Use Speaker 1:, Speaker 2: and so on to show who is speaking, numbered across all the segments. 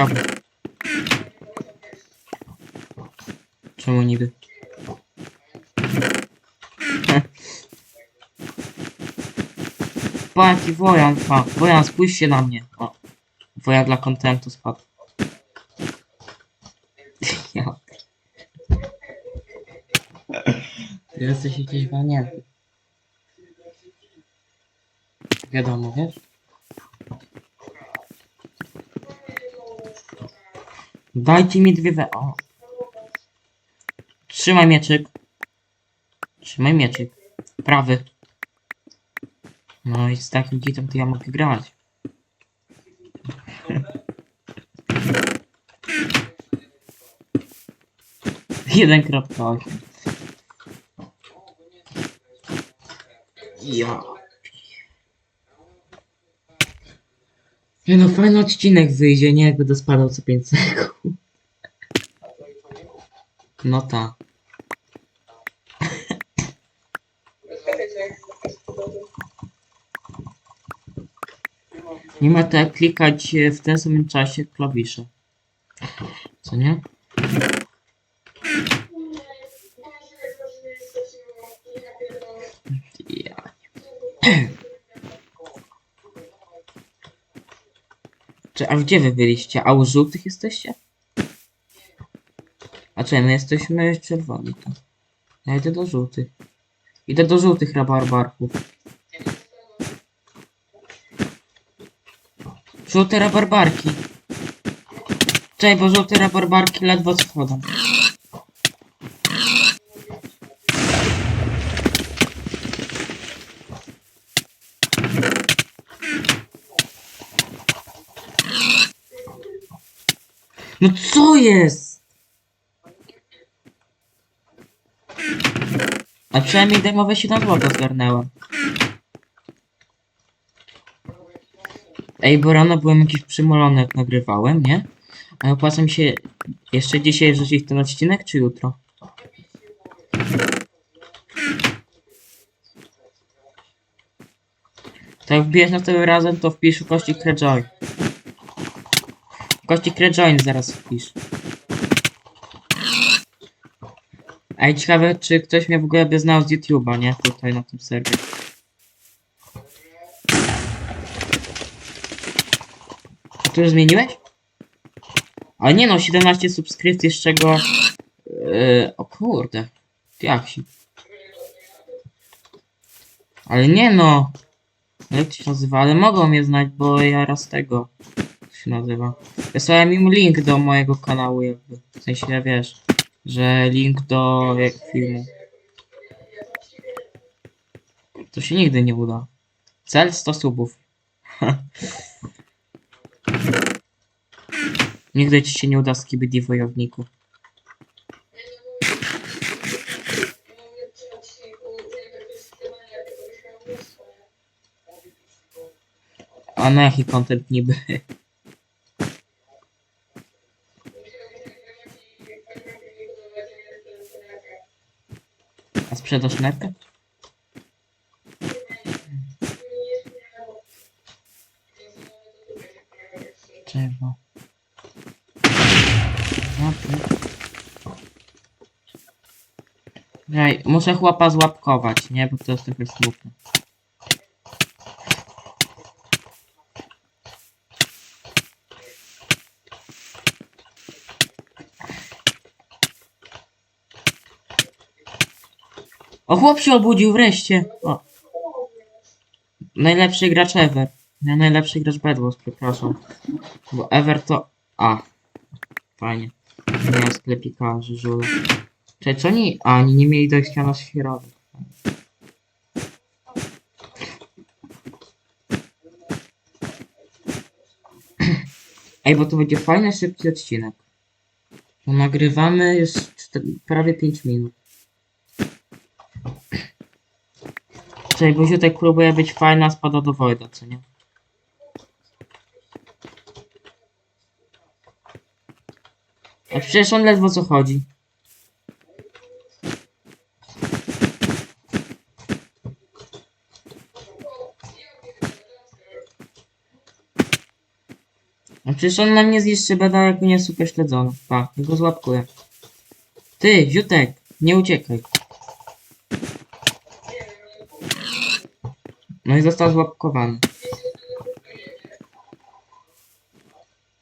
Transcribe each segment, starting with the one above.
Speaker 1: Ciekawe. Czemu niby? Pa, jaki wojan, pa. Wojan, spójrzcie na mnie. O. Wojan dla kontentu spadł. ja. Ty jesteś jakiś walnięty. Wiadomo, wiesz? Dajcie mi dwie we... O. Trzymaj mieczyk. Trzymaj mieczyk. Prawy. No i z takim gitem to ja mogę grać. Jeden kropka. Ja. Nie no, fajny odcinek wyjdzie, nie? Jak będę spadał co 5 sekund. No ta. Nie ma to jak klikać w tym samym czasie klawisze. Co nie? Czy, a gdzie wy byliście? A u żółtych jesteście? A czy my jesteśmy czerwoni to. Ja idę do żółtych. Idę do żółtych rabarbarków. Żółte rabarbarki. Czekaj, bo żółte rabarbarki ledwo schodzą. No co jest? A przynajmniej demowe się na złoto zgarnęłem. Ej, bo rano byłem jakiś przymolony jak nagrywałem, nie? A opłaca mi się jeszcze dzisiaj wrzucić ten odcinek, czy jutro? To jak wbijesz na tym razem, to wpisz kości Crejoy. Kości Crejoy zaraz wpisz. Ej, ciekawe, czy ktoś mnie w ogóle by znał z YouTube'a, nie? Tutaj na tym serwie. A tu już zmieniłeś? Ale nie no, 17 subskrypcji, z czego... Yy, o kurde. Jak się... Ale nie no. Jak to się nazywa? Ale mogą mnie znać, bo ja raz tego... Się nazywa? Wysłałem im link do mojego kanału jakby. W sensie, wiesz, że link do jak, filmu. To się nigdy nie uda. Cel 100 subów. Nigdy ci się nie uda skibidi wojowniku. A na jaki content niby? sprzedasz nerkę? Drzewo. Ej, muszę chłopa złapkować, nie? Bo to jest trochę smutne. O, chłop się obudził wreszcie. O. Najlepszy gracz ever. Nie, najlepszy gracz Bedwars, przepraszam. Bo ever to... A. Fajnie. Nie jest sklepikarzy, żule. Czekaj, co oni... A, oni nie mieli dojścia na świerowy. Ej, bo to będzie fajny, szybki odcinek. Bo nagrywamy już czter- prawie 5 minut. Czekaj, bo tutaj próbuje być fajna, spada do Wojda, co nie? A przecież on ledwo co chodzi. A przecież on na mnie zniszczy beda, jak mnie super śledzony. Pa, go złapkuję. Ty, ziutek, nie uciekaj. No i został złapkowany.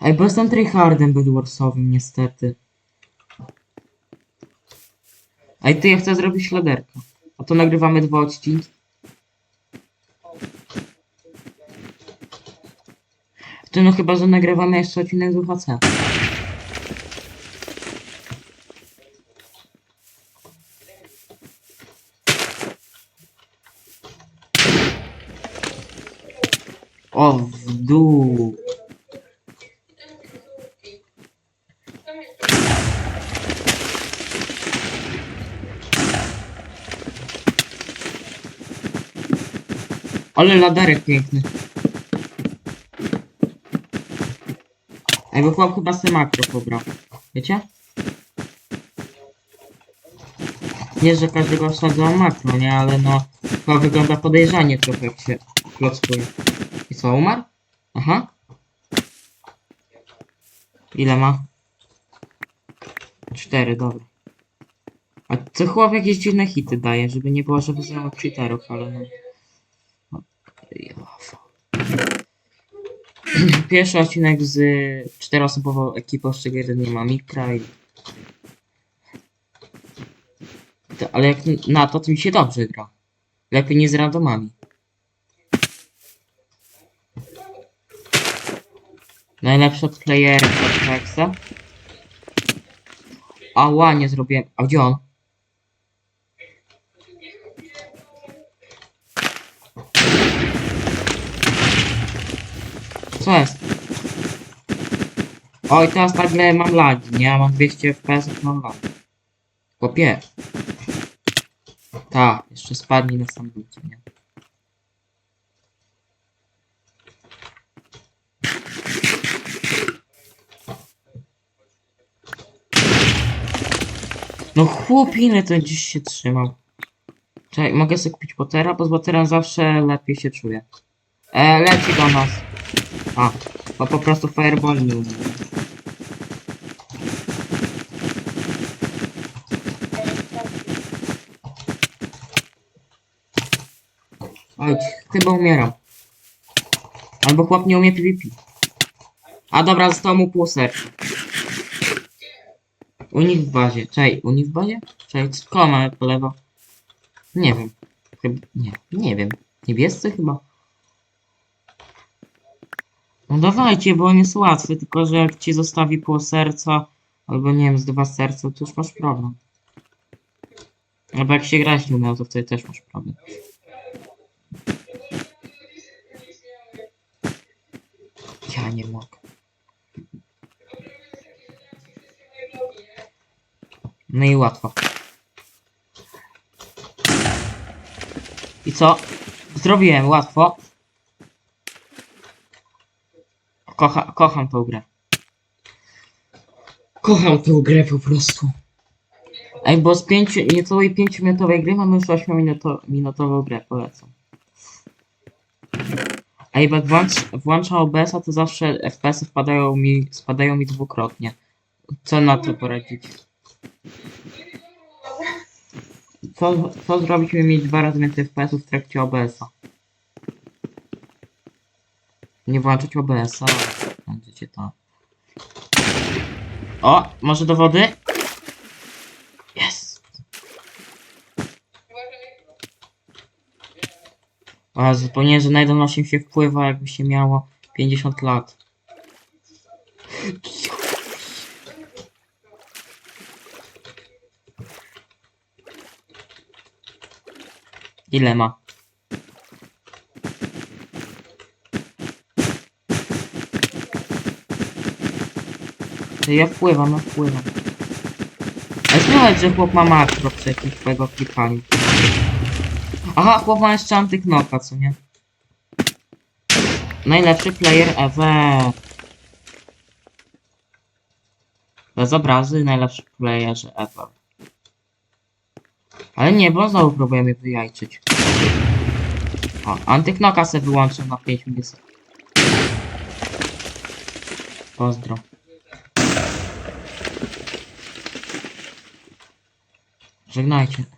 Speaker 1: Ej, bo jestem tryhardem bedwarsowym, niestety. Ej, ty, ja chcę zrobić śladerkę. A to nagrywamy dwa odcinki. Ty, no chyba, że nagrywamy jeszcze odcinek z UHC. O, w dół. Ale laderek piękny. Ej, bo chłop chyba se makro pobrał. Wiecie? Nie, że każdego osadzą makro, nie? Ale no, chyba wygląda podejrzanie trochę, jak się klockuje. Co, umarł? Aha. Ile ma? Cztery, dobra. A co chłop jakieś dziwne hity daje, żeby nie było, że wyzywał cheaterów, ale no. Pierwszy odcinek z czteroosobową ekipą, z czego jeden nie ma mikra i... To, ale jak na to, to mi się dobrze gra. Lepiej nie z randomami. Najlepsze playery Fortnexa. Ała, nie zrobiłem. A gdzie on? Co jest? Oj, teraz nagle mam lagi, nie? Mam 200 FPS, mam lagi. Kopie. Tak, jeszcze spadnie na sam dół, co nie? No chłopiny to gdzieś się trzymał. Czekaj, mogę sobie kupić Pottera, bo z Potterem zawsze lepiej się czuję. E, leci do nas. A, bo po prostu Fireball nie umie. Oj, chyba umieram. Albo chłop nie umie PvP. A dobra, zostało mu pół serca. U nich w bazie. Czej, u nich w bazie? Czej, koło mamy po lewo? Nie wiem. Chyba, nie, nie wiem. Niebiescy chyba? No dawajcie, bo on jest łatwy, tylko że jak ci zostawi pół serca, albo nie wiem, z dwa serca, to już masz problem. Albo jak się grać nie to wtedy też masz problem. Ja nie mogę. No i łatwo. I co? Zrobiłem łatwo. Kocha, kocham tą grę. Kocham tą grę po prostu. Ej, bo z pięciu, niecałej 5 minutowej gry mamy już 8 minuto, minutową grę, polecam. Ej, jak włącz, włączam OBS-a, to zawsze FPS-y wpadają mi, spadają mi dwukrotnie. Co na to poradzić? Co, co zrobić, by mieć dwa razy więcej FPS-ów w trakcie OBS-a? Nie włączyć OBS-a. Będziecie to. O, może do wody? Jest. A zapomniałem, że na 1.8 się wpływa, jakby się miało 50 lat. Ile ma? Ja wpływam, no wpływam. Ale słychać, że chłop ma makro przeciw twojego klikaniu. Aha, chłop ma jeszcze antyknoka, co nie? Najlepszy player ever. Bez obrazy, najlepszy playerze ever. Ale nie, bo znowu próbuję mnie wyjajczyć. O, antyknoka se wyłączę na 5 minut. Pozdro. Żegnajcie.